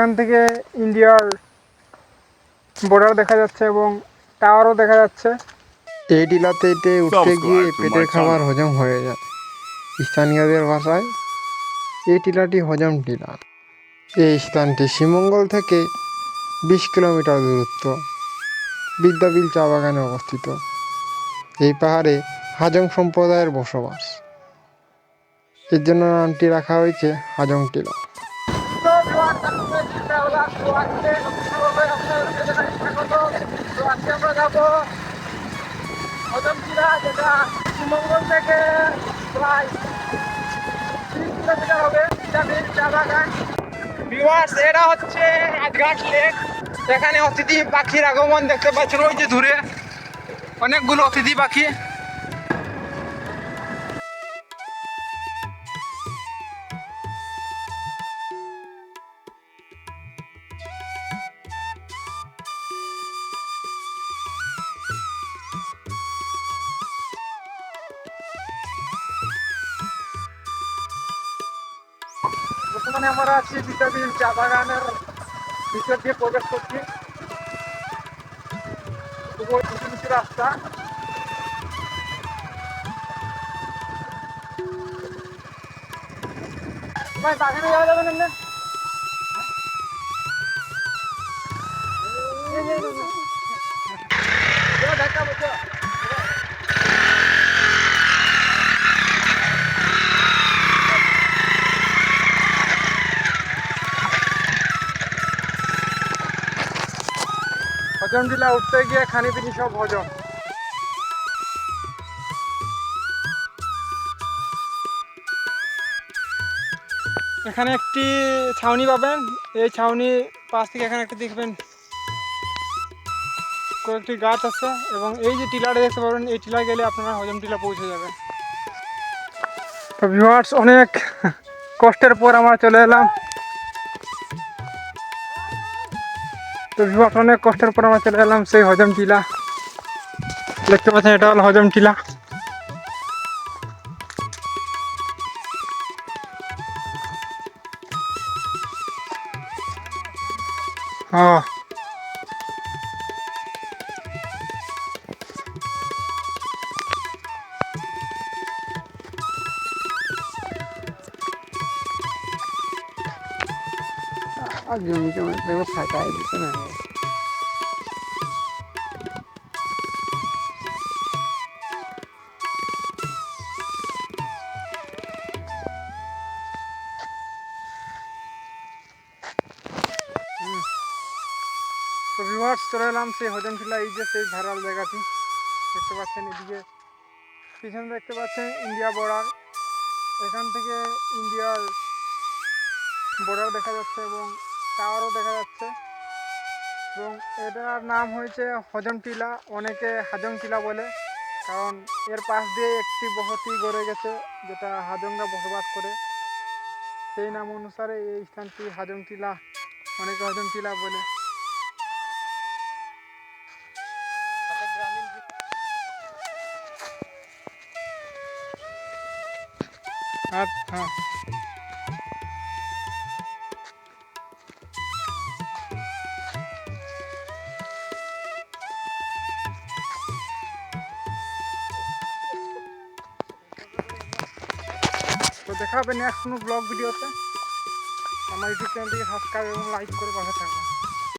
এখান থেকে ইন্ডিয়ার বর্ডার দেখা যাচ্ছে এবং টাওয়ারও দেখা যাচ্ছে। এই টিলাতে এতে উঠতে গিয়ে পেটের খাবার হজম হয়ে যায়। স্থানীয়দের ভাষায় এই টিলাটি হজম টিলা। এই স্থানটি শ্রীমঙ্গল থেকে বিশ কিলোমিটার দূরত্ব। বিদ্যাবিল চা বাগানে অবস্থিত। এই পাহাড়ে হাজং সম্প্রদায়ের বসবাস। এর জন্য নামটি রাখা হয়েছে হাজং টিলা। শ্রীমঙ্গল থেকে প্রায় হবে চা এটা হচ্ছে লেক। এখানে অতিথি পাখির আগমন দেখতে পাচ্ছেন। ওই যে দূরে অনেকগুলো অতিথি পাখি। বর্তমানে আমরা আছি বিদ্যাবিল চা বাগানের ভিতর দিয়ে প্রবেশ করছি খুব উঁচু নিচু রাস্তা ভাই বাগানে যাওয়া যাবে না হজম জেলা উঠতে গিয়ে খানিপিনি সব হজম এখানে একটি ছাউনি পাবেন। এই ছাউনি পাশ থেকে এখানে একটা দেখবেন কয়েকটি গাছ আছে এবং এই যে টিলাটা দেখতে পাবেন এই টিলা গেলে আপনারা হজম টিলা পৌঁছে যাবেন তো ভিউয়ার্স অনেক কষ্টের পর আমরা চলে এলাম। তো ভিউয়ার্স অনেক কষ্টের পর আমরা চলে এলাম সেই হজম টিলা। দেখতে পাচ্ছেন, এটা হলো হজম টিলা। হ্যাঁ আর জমি জমি দেখব ফাঁকাই দিচ্ছে না তো ভিউয়ার্স চলে এলাম সেই হজম টিলা এই যে সেই ভাইরাল জায়গাটি। দেখতে পাচ্ছেন এদিকে। পিছনে দেখতে পাচ্ছেন ইন্ডিয়া বর্ডার এখান থেকে ইন্ডিয়ার বর্ডার দেখা যাচ্ছে এবং টাওয়ারও দেখা যাচ্ছে। এবং এটার নাম হয়েছে হজম টিলা, অনেকে হাজং টিলা বলে। কারণ এর পাশ দিয়ে একটি বসতি গড়ে গেছে, যেটা হাজংরা বসবাস করে। সেই নাম অনুসারে এই স্থানটি হাজং টিলা, অনেকে হজম টিলা বলে। আচ্ছা তো দেখা হবে নেক্সট কোনো ব্লগ ভিডিওতে আমার ইউটিউব চ্যানেলটিকে সাবস্ক্রাইব এবং লাইক করে পাশে থাকবেন